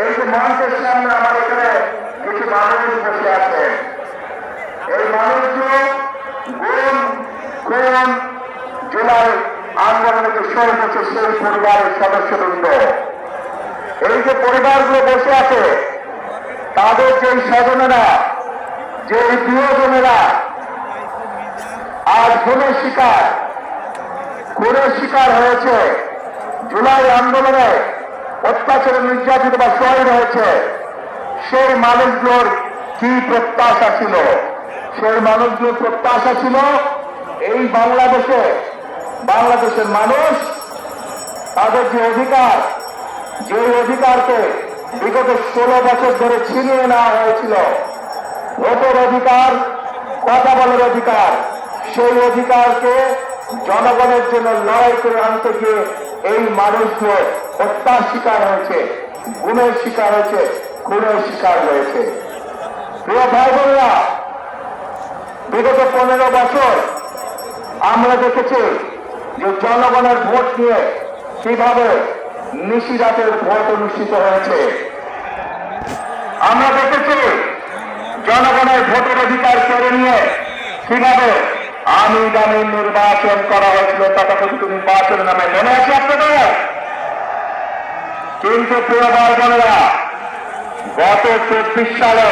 এই যে মঞ্চের সামনে আমার এখানে কিছু মানুষ এই মানুষগুলো গুণ কোন জেলার আন্দোলনে যে সেই পরিবারের সদস্যবৃন্দ। এই যে পরিবারগুলো বসে আছে, তাদের যে স্বজনেরা, যে প্রিয়জনেরা, আজ গুণের শিকার খুনের শিকার হয়েছে। জুলাই আন্দোলনে অত্যাচারে নির্যাতিত বা শহীদ হয়েছে। সেই মানুষগুলোর কি প্রত্যাশা ছিল? সেই মানুষগুলোর প্রত্যাশা ছিল, এই বাংলাদেশে, বাংলাদেশের মানুষ তাদের যে অধিকার যে অধিকারকে বিগত ষোলো বছর ধরে ছিনিয়ে নেওয়া হয়েছিল, ভোটের অধিকার, কথা বলার অধিকার, সেই অধিকারকে জনগণের জন্য লড়াই করে আনতে গিয়ে এই মানুষগুলো হত্যার শিকার হয়েছে, গুণের শিকার হয়েছে খুনের শিকার হয়েছে। প্রিয় ভাই বোনেরা, বিগত পনেরো বছর আমরা দেখেছি যে জনগণের ভোট নিয়ে কীভাবে নিশিরাতের ভোট অনুষ্ঠিত হয়েছে। আমরা দেখেছি জনগণের ভোটের অধিকার কেড়ে নিয়ে কীভাবে আমি নির্বাচন করা হয়েছিল নামে মনে আছে আপনাদের। কিন্তু গত চব্বিশ সালে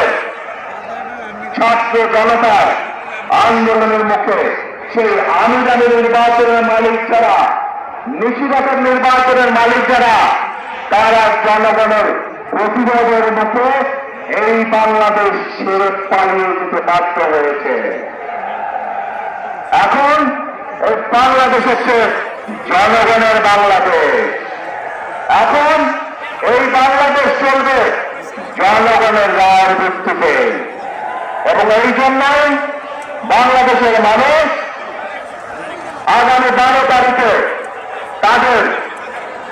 ছাত্র জনতার আন্দোলনের মুখে সেই আমি দামি নির্বাচনের মালিক যারা নিশিরাতের নির্বাচনের মালিক যারা, তারা জনগণের প্রতিবাদের মুখে এই বাংলাদেশ পালিয়ে যেতে বাধ্য হয়েছে এখন এই বাংলাদেশ হচ্ছে জনগণের বাংলাদেশ। এখন এই বাংলাদেশ চলবে জনগণের রায়ের ভিত্তিতে। এবং এই জন্যই বাংলাদেশের মানুষ আগামী বারো তারিখে তাদের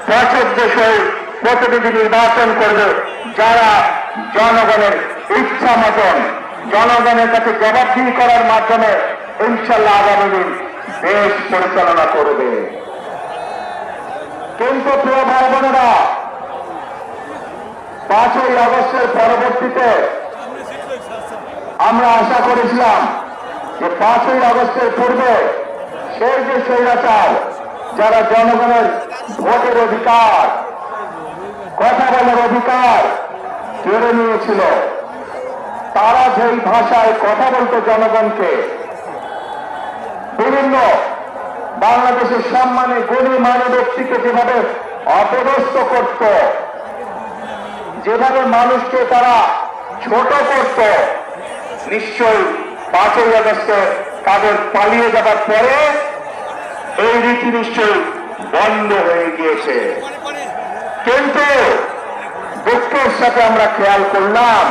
পছন্দসই প্রতিনিধি নির্বাচন করবে যারা জনগণের ইচ্ছা মতন, জনগণের কাছে জবাবদিহি করার মাধ্যমে ইনশাল্লাহ আগামী দিন দেশ পরিচালনা করবে। কিন্তু প্রিয় ভাই বোনেরা পাঁচই আগস্টের পরবর্তীতে আমরা আশা করেছিলাম যে পাঁচই আগস্টের পূর্বে সেই যে স্বৈরাচার, যারা জনগণের ভোটের অধিকার, কথা বলার অধিকার কেড়ে নিয়েছিল, তারা যেই ভাষায় কথা বলতো জনগণকে বিভিন্ন বাংলাদেশের সম্মানে গণী মানে ব্যক্তিকে যেভাবে অপদস্থ করত, যেভাবে মানুষকে তারা ছোট করত, নিশ্চয়ই পাঁচই আগস্টে তাদের পালিয়ে যাবার পরে এই রীতি নিশ্চয়ই বন্ধ হয়ে গিয়েছে। কিন্তু দুঃখের সাথে আমরা খেয়াল করলাম,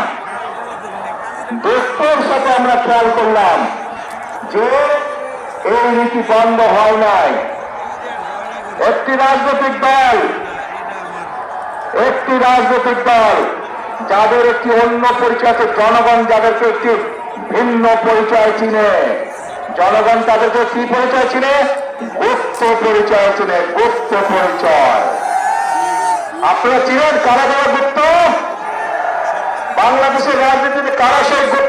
দুঃখের সাথে আমরা খেয়াল করলাম যে এই রীতি বন্ধ হয় নাই। একটি রাজনৈতিক দল, একটি রাজনৈতিক দল, যাদের একটি অন্য পরিচয় আছে জনগণ যাদেরকে একটি ভিন্ন পরিচয় চিনে। জনগণ তাদেরকে কি পরিচয় চিনে? গুপ্ত পরিচয় চিনে, গুপ্ত পরিচয়। আপনারা চিনেন কারা কারা গুপ্ত? বাংলাদেশের রাজনীতিতে কারা সেই গুপ্ত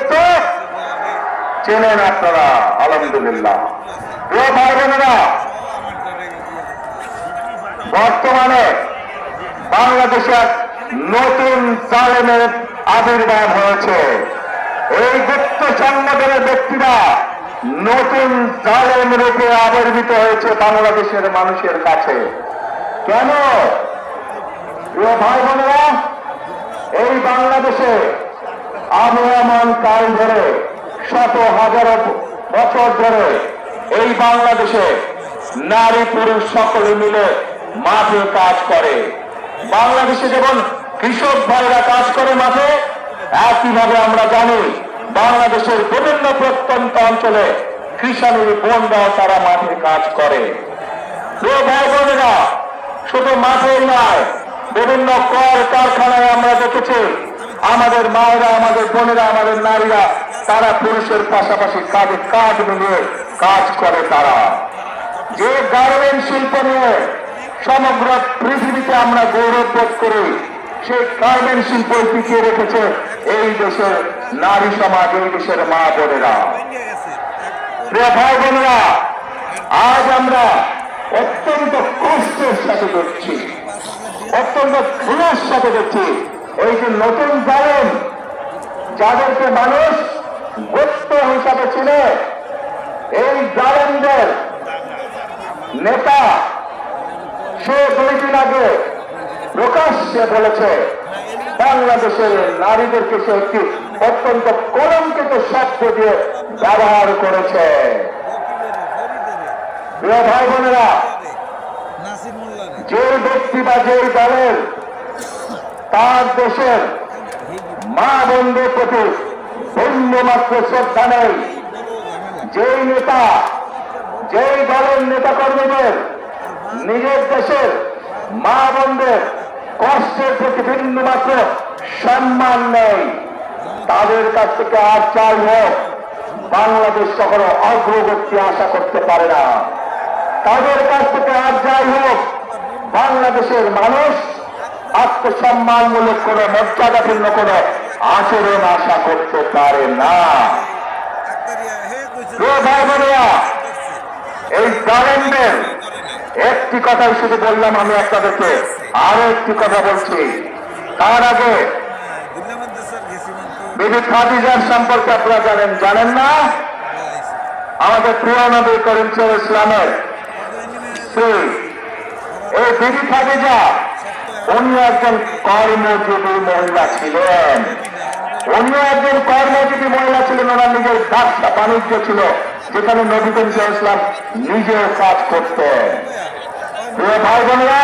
চেনেন আপনারা? আলহামদুলিল্লাহ। প্রিয় ভাই বোনেরা বর্তমানে বাংলাদেশে নতুন জালেমের আবির্ভাব হয়েছে। এই গুপ্ত সংগঠনের ব্যক্তিরা নতুন জালেম রূপে আবির্ভূত হয়েছে বাংলাদেশের মানুষের কাছে। কেন? প্রিয় ভাই বোনেরা এই বাংলাদেশে আবহমান কাল ধরে শত হাজারো বছর ধরে এই বাংলাদেশে নারী পুরুষ সকলে মিলে মাঠে কাজ করে। বাংলাদেশে যেমন কৃষক ভাইরা কাজ করে মাঠে, একইভাবে আমরা জানি বাংলাদেশের বিভিন্ন প্রত্যন্ত অঞ্চলে কৃষাণীর বোনরাও তারা মাঠে কাজ করে। ভাই বোনেরা, শুধু মাঠেই নয়, বিভিন্ন কল কারখানায় আমরা দেখেছি আমাদের মায়েরা, আমাদের বোনেরা, আমাদের নারীরা, তারা পুরুষের পাশাপাশি কাজে কাজ মিলিয়ে কাজ করে তারা। যে গার্মেন্ট শিল্প নিয়ে সমগ্র পৃথিবীতে আমরা গৌরব বোধ করি সেই গার্মেন্ট শিল্প টিকিয়ে রেখেছে এই দেশের নারী সমাজ, এই দেশের মা বোনেরা। প্রিয় ভাই বোনেরা, আজ আমরা অত্যন্ত কষ্টের সাথে দেখছি, অত্যন্ত ঘৃণার সাথে দেখছি এই যে নতুন জালেন যাদেরকে মানুষ গোপ্ত হিসাবে ছিল এই জালেনদের নেতা সে দুই আগে প্রকাশ্যে বলেছে, বাংলাদেশের নারীদেরকে সে একটি অত্যন্ত কলঙ্কিত শব্দ দিয়ে ব্যবহার করেছে। প্রিয় ভাই বোনেরা, যে ব্যক্তি বা যে দলের তার দেশের মা বন্ধুর প্রতি মাত্র শ্রদ্ধা নেই। যেই নেতা, যেই দলের নেতা কর্মীদের নিজের দেশের মা বন্ধের কষ্টের প্রতি মাত্র সম্মান নেই, তাদের কাছ থেকে আর চাই হোক বাংলাদেশ কখনো অগ্রগতি আশা করতে পারে না। তাদের কাছ থেকে আর যাই হোক, বাংলাদেশের মানুষ আত্মসম্মানমূলক কোনো মর্যাদাপূর্ণ কোনো আচরণ আশা করতে পারে না। এই জালেনদের একটি কথাই শুধু বললাম আমি আপনাদেরকে আরও একটি কথা বলছি। তার আগে বিবি খাদিজার সম্পর্কে আপনারা জানেন জানেন না? আমাদের প্রিয় নবী করিম সাল ইসলামের এই বিবি খাদিজা উনি একজন কর্মজীবী মহিলা ছিলেন। উনিও একজন কর্মজীবী মহিলা ছিলেন ওনার নিজের ব্যবসা বাণিজ্য ছিল, যেখানে নবী করিম ইসলাম নিজেও কাজ করতেন। প্রিয় ভাই বোনেরা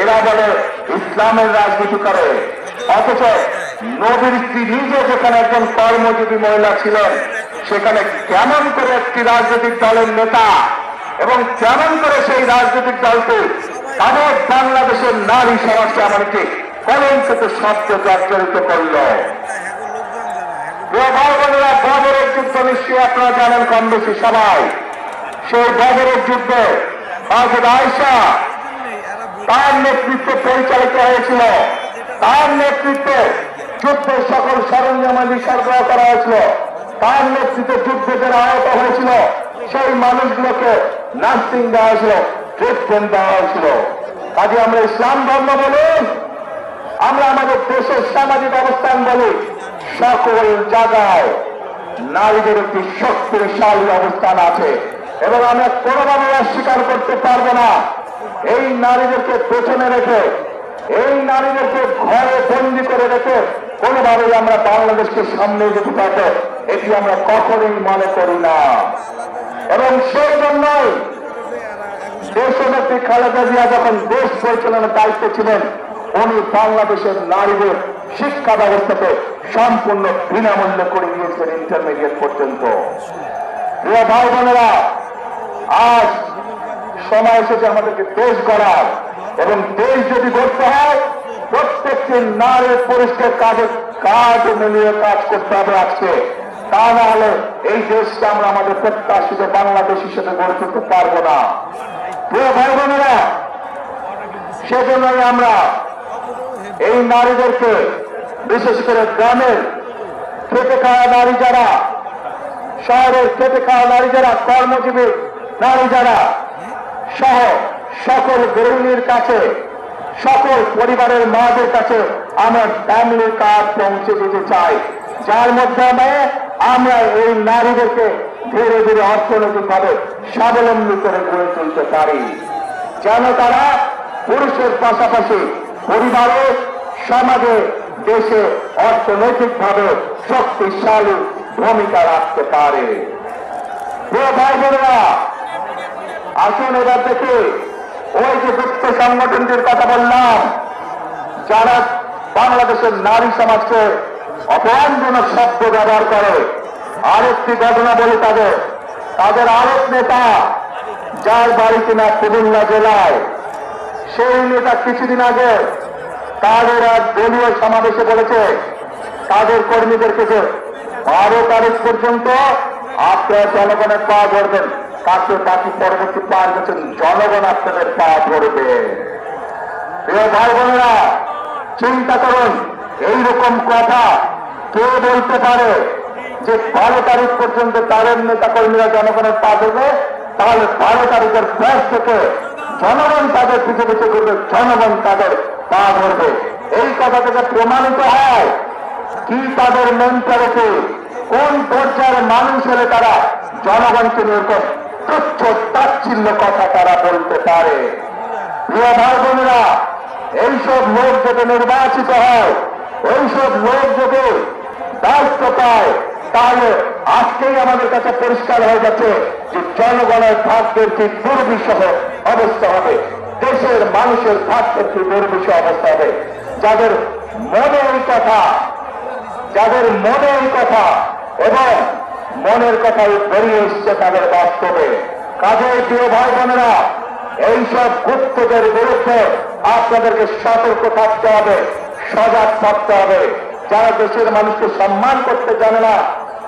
এরা বলে ইসলামের রাজনীতি করে। অথচ নবীর স্ত্রী নিজে যেখানে একজন কর্মজীবী মহিলা ছিলেন, সেখানে কেমন করে একটি রাজনৈতিক দলের নেতা এবং কেমন করে সেই রাজনৈতিক দলকে তাদের বাংলাদেশের নারী সমাজকে একটি কলঙ্কিত শব্দ জর্জরিত করল। বদরের যুদ্ধ নিশ্চয়ই আপনারা জানেন কম বেশি সবাই। সেই বদরের হজরত আয়সা তার নেতৃত্বে পরিচালিত হয়েছিল। তার নেতৃত্বে যুদ্ধের সকল সরঞ্জামাদি সরবরাহ করা হয়েছিল। তার নেতৃত্বে যুদ্ধে যারা আহত হয়েছিল, সেই মানুষগুলোকে নার্সিং দেওয়া হয়েছিল। ট্রিটমেন্ট দেওয়া হয়েছিল কাজে আমরা ইসলাম ধর্ম বলি, আমরা আমাদের দেশের সামাজিক অবস্থান বলি, সকল জায়গায় নারীদের একটি শক্তিশালী অবস্থান আছে। এবং আমরা কোনোভাবে অস্বীকার করতে পারব না। এই নারীদেরকে পেছনে রেখে, এই নারীদেরকে ঘরে বন্দি করে রেখে কোনোভাবেই আমরা বাংলাদেশকে সামনে যেতে পারব। এটি আমরা কখনোই মনে করি না। এবং সেই জন্যই দেশনেত্রী খালেদা জিয়া যখন দেশ পরিচালনার দায়িত্বে ছিলেন, উনি বাংলাদেশের নারীদের শিক্ষা ব্যবস্থাকে সম্পূর্ণ বিনামূল্যে করে দিয়েছেন ইন্টারমিডিয়েট পর্যন্ত। প্রিয় ভাই বোনেরা আজ সময় এসেছে আমাদেরকে দেশ গড়ার এবং দেশ যদি গড়তে হয়, প্রত্যেকটি নারীর পুরুষকে কাজে কাজ মিলিয়ে কাজ করতে হবে আজকে। তা না হলে এই দেশকে আমরা আমাদের প্রত্যাশিত বাংলাদেশ হিসেবে গড়ে তুলতে পারব না। প্রিয় ভাই বোনেরা, সেজন্যই আমরা এই নারীদেরকে, বিশেষ করে গ্রামের খেতে খাওয়া নারী যারা, শহরের খেতে খাওয়া নারী যারা, কর্মজীবী নারী যারা, সহ সকল গৃহিণীর কাছে, সকল পরিবারের মাদের কাছে আমার ফ্যামিলির কাজ পৌঁছে দিতে চাই। যার মাধ্যমে আমরা এই নারীদেরকে ধীরে ধীরে অর্থনৈতিকভাবে স্বাবলম্বী করে গড়ে তুলতে পারি। যেন তারা পুরুষের পাশাপাশি পরিবারে, সমাজে, দেশে অর্থনৈতিকভাবে শক্তিশালী ভূমিকা রাখতে পারে। ভাই বোনেরা আসুন এবার দেখে ওই যে গুপ্ত সংগঠনটির কথা বললাম, যারা বাংলাদেশের নারী সমাজকে অপমানজনক শব্দ ব্যবহার করে। আরেকটি ঘটনা বলি তাদের। তাদের আরেক নেতা, যার বাড়ি কিনা কুমিল্লা জেলায়, সেই নেতা কিছুদিন আগে তাদের আজ দলীয় সমাবেশে বলেছে, তাদের কর্মীদেরকে যে বারো তারিখ পর্যন্ত আপনারা জনগণের পা ধরবেন। তাকে বাকি পরবর্তী পাঁচ বছর জনগণ আপনাদের পা ধরবে। প্রিয় ভাই বোনেরা, চিন্তা করুন, এইরকম কথা কে বলতে পারে? যে বারো তারিখ পর্যন্ত তাদের নেতা কর্মীরা জনগণের পা দেবে, তাহলে বারো তারিখের পর থেকে জনগণ তাদের পিছু পিছু করবে, জনগণ তাদের পা ধরবে। এই কথা থেকে প্রমাণিত হয় কি তাদের মেন্টালিটি কোন পর্যায়ের মানুষ হলে তারা জনগণকে নিয়ে তুচ্ছ, তাচ্ছিল্য কথা তারা বলতে পারে। প্রিয় ভাই বোনেরা, এইসব লোক যদি নির্বাচিত হয়, এইসব লোক যদি দায়িত্ব পায় তাহলে আজকেই আমাদের কাছে পরিষ্কার হয়ে যাচ্ছে যে জনগণের ভাগ্যের দুর্বিষহ অবস্থা হবে। দেশের মানুষের ভাগ্যের দুর্বিষহ অবস্থা হবে। যাদের মনে এই কথা, যাদের মনে এই কথা এবং মনের কথাই বেরিয়ে এসছে তাদের বাস্তবে। কাজে প্রিয় ভাই বোনেরা, এইসব গুপ্তদের বিরুদ্ধে আপনাদেরকে সতর্ক থাকতে হবে, সজাগ থাকতে হবে। যারা দেশের মানুষকে সম্মান করতে জানে না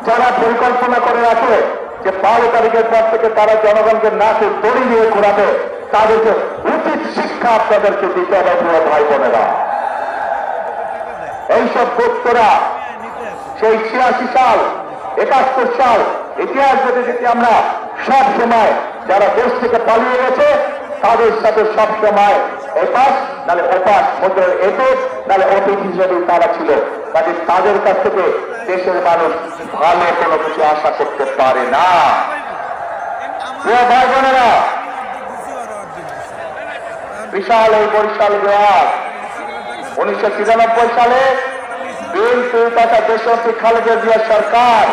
যারা পরিকল্পনা করে রাখে যে বারো তারিখের পর থেকে তারা জনগণকে নাকে দড়ি দিয়ে ঘোরাবে, তাদেরকে উচিত শিক্ষা আপনাদেরকে দিতে হবে প্রিয় ভাই বোনেরা। এইসব গুপ্তরা সেই ছিয়াশি সাল, একাত্তর সাল, ইতিহাস যদি যদি আমরা সব সময় যারা দেশ থেকে পালিয়ে গেছে, তাদের সাথে সব সময় এপাস নাহলে ওপাস মধ্যে এতে নাহলে অতীত হিসেবে তারা ছিল। কাজে তাদের কাছ থেকে দেশের মানুষ ভালো কোনো কিছু আশা করতে পারে না। ভাই বোনেরা বিশাল এই বরিশাল বিভাগ উনিশশো তিরানব্বই সালে বিএনপি তথা দেশপ্রী খালেদা জিয়া সরকার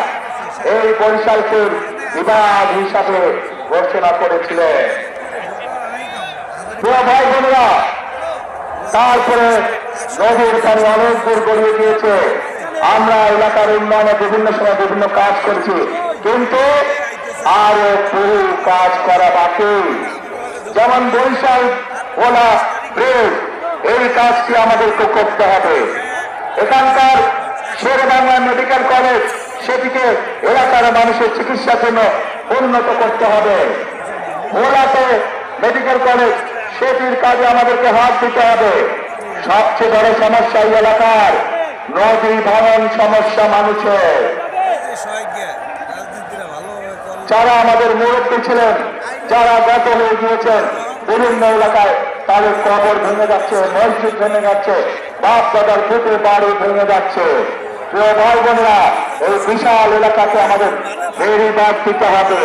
এই বরিশালকে বিভাগ হিসাবে ঘোষণা করেছিল প্রিয় ভাই বোনেরা তারপরে নদীর পানি অনেক দূর গড়িয়ে দিয়েছে আমরা এলাকার উন্নয়নে বিভিন্ন সময় বিভিন্ন কাজ করছি। কিন্তু আরও বহু কাজ করা বাকি। যেমন বরিশাল ওলা ব্রিজ, এই কাজটি আমাদেরকে করতে হবে। এখানকার শের বাংলা মেডিকেল কলেজ, সেটিকে এলাকার মানুষের চিকিৎসার জন্য উন্নত করতে হবে। ভোলাতে মেডিকেল কলেজ, সেটির কাজে আমাদেরকে হাত দিতে হবে। সবচেয়ে বড় সমস্যা এই এলাকার। নদী ভাঙন সমস্যা মানুষের। যারা আমাদের মুরব্বী ছিলেন, যারা গত হয়ে গিয়েছেন, বিভিন্ন এলাকায় তাদের কবর ভেঙে যাচ্ছে, মসজিদ ভেঙে যাচ্ছে বাপ দাদার পুকুর বাড়ি ভেঙে যাচ্ছে। প্রিয় ভাই বোনেরা, এই বিশাল এলাকাতে আমাদের বেড়িবাদ দিতে হবে।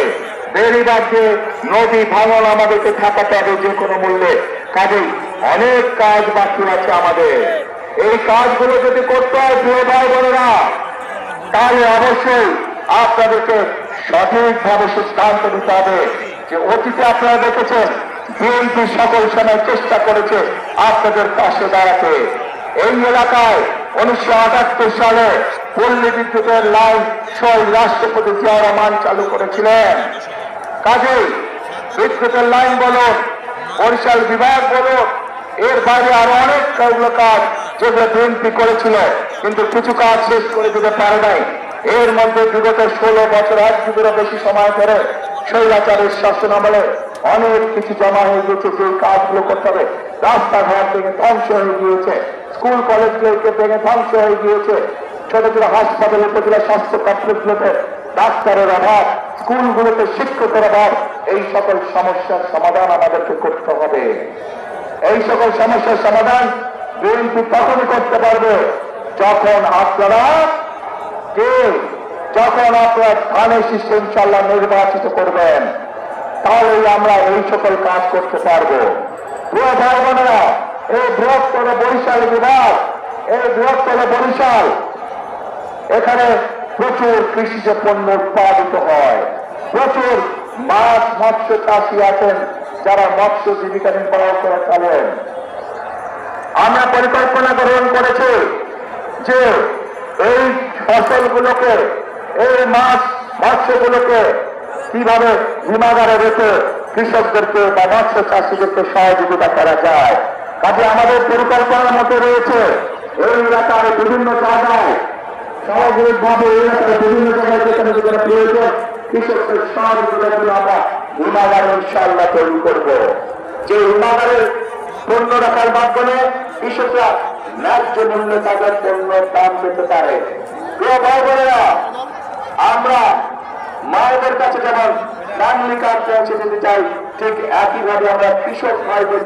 বেড়িবাদ দিয়ে নদী ভাঙন আমাদেরকে থাকাতে হবে যে কোনো মূল্যে। কাজেই অনেক কাজ বাকি আছে আমাদের। এই কাজগুলো যদি করতে হয়, প্রিয় ভাই বোনেরা, তাহলে অবশ্যই আপনাদেরকে সঠিকভাবে সিদ্ধান্ত নিতে হবে যে অতীতে আপনারা দেখেছেন, বিএনপি সকল সময় চেষ্টা করেছে আপনাদের পাশে দাঁড়াতে। এই এলাকায় উনিশশো আটাত্তর সালে পল্লী বিদ্যুতের লাইন শহীদ রাষ্ট্রপতি জিয়া রহমান চালু করেছিলেন। কাজেই বিদ্যুতের লাইন বলো বরিশাল বিভাগ বলুন এর বাইরে আরও অনেক কাজগুলো কাজ যেগুলো বিএনপি করেছিল, কিন্তু কিছু কাজ শেষ করে দিতে পারে নাই। এর মধ্যে বিগত ষোলো বছর এক যুগেরও বেশি সময় ধরে শৈলাচারের শাসন আমলে অনেক কিছু জমা হয়ে গেছে যে কাজগুলো করতে হবে। রাস্তাঘাট ভেঙে ধ্বংস হয়ে গিয়েছে, স্কুল, কলেজগুলোকে ভেঙে ধ্বংস হয়ে গিয়েছে। ছোট ছোট হাসপাতাল উপজেলা স্বাস্থ্য কমপ্লেক্সগুলোতে ডাক্তারের অভাব, স্কুলগুলোতে শিক্ষকের অভাব, এই সকল সমস্যার সমাধান আমাদেরকে করতে হবে। এই সকল সমস্যার সমাধান বিএনপি তখনই করতে পারবে যখন আপনারা কে যখন আপনারা ধানের শীর্ষে ইনশাল্লাহ নির্বাচিত করবেন, তাহলেই আমরা এই সকল কাজ করতে পারব। ভাই বোনেরা, এই বৃহত্তর বরিশাল বিভাগ, এই বৃহত্তর বরিশাল, এখানে প্রচুর কৃষিজ পণ্য উৎপাদিত হয়। প্রচুর মাছ, মৎস্য চাষি আছেন। যারা মৎস্য জীবিকা নির্বাহ করে চলেন আমরা পরিকল্পনা গ্রহণ করেছি যে এই ফসলগুলোকে, এই মাছ, মৎস্যগুলোকে কীভাবে হিমাগারে রেখে কৃষকদেরকে বা মৎস্য চাষিদেরকে সহযোগিতা করা যায়। কাজে আমাদের পরিকল্পনার মধ্যে রয়েছে এই এলাকার বিভিন্ন জায়গায় সামগ্রিক ভাবে এই এলাকার বিভিন্ন জায়গায় যেখানে যেখানে প্রয়োজন, কৃষকদের সহযোগিতার জন্য আমরা হিমাগার ইনশাআল্লাহ তৈরি করব। যে হিমাগারের পণ্য রাখার মাধ্যমে কৃষকরা ন্যায্য মূল্যে তাদের পণ্য দাম পেতে পারে। আমরা মায়েদের কাছে যেমন নাম লিখার পৌঁছে দিতে চাই ঠিক একইভাবে আমরা কৃষক ভাইদের